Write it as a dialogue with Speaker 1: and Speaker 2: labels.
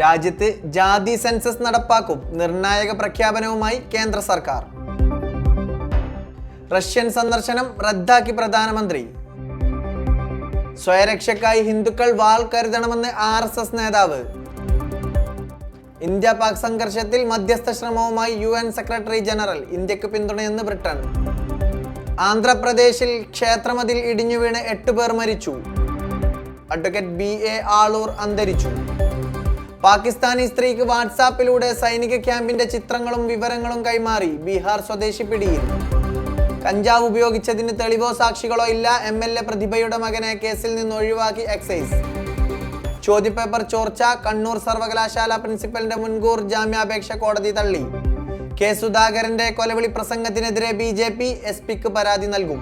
Speaker 1: രാജ്യത്ത് ജാതി സെൻസസ് നടപ്പാക്കും നിർണായക പ്രഖ്യാപനവുമായി കേന്ദ്ര സർക്കാർ. റഷ്യൻ സന്ദർശനം റദ്ദാക്കി പ്രധാനമന്ത്രി. സ്വയരക്ഷയ്ക്കായി ഹിന്ദുക്കൾ വാൾ കരുതണമെന്ന് ആർ എസ് എസ് നേതാവ്. ഇന്ത്യ പാക് സംഘർഷത്തിൽ മധ്യസ്ഥ ശ്രമവുമായി യു എൻ സെക്രട്ടറി ജനറൽ ഇന്ത്യയ്ക്ക് പിന്തുണയെന്ന് ബ്രിട്ടൻ. ആന്ധ്രാപ്രദേശിൽ ക്ഷേത്രമതിൽ ഇടിഞ്ഞു വീണ് എട്ട് പേർ മരിച്ചു. അഡ്വക്കേറ്റ് ബി എ ആളൂർ അന്തരിച്ചു. പാകിസ്ഥാനി സ്ത്രീക്ക് വാട്സാപ്പിലൂടെ സൈനിക ക്യാമ്പിന്റെ ചിത്രങ്ങളും വിവരങ്ങളും കൈമാറി ബീഹാർ സ്വദേശി പിടിയിൽ. കഞ്ചാവ് ഉപയോഗിച്ചതിന് തെളിവോ സാക്ഷികളോ ഇല്ല എം എൽ എ പ്രതിഭയുടെ മകനെ കേസിൽ നിന്ന് ഒഴിവാക്കി എക്സൈസ്. ചോദ്യപേപ്പർ ചോർച്ച കണ്ണൂർ സർവകലാശാല പ്രിൻസിപ്പലിന്റെ മുൻകൂർ ജാമ്യാപേക്ഷ കോടതി തള്ളി. കെ സുധാകരന്റെ കൊലവിളി പ്രസംഗത്തിനെതിരെ ബി ജെ പി എസ് പിക്ക് പരാതി നൽകും.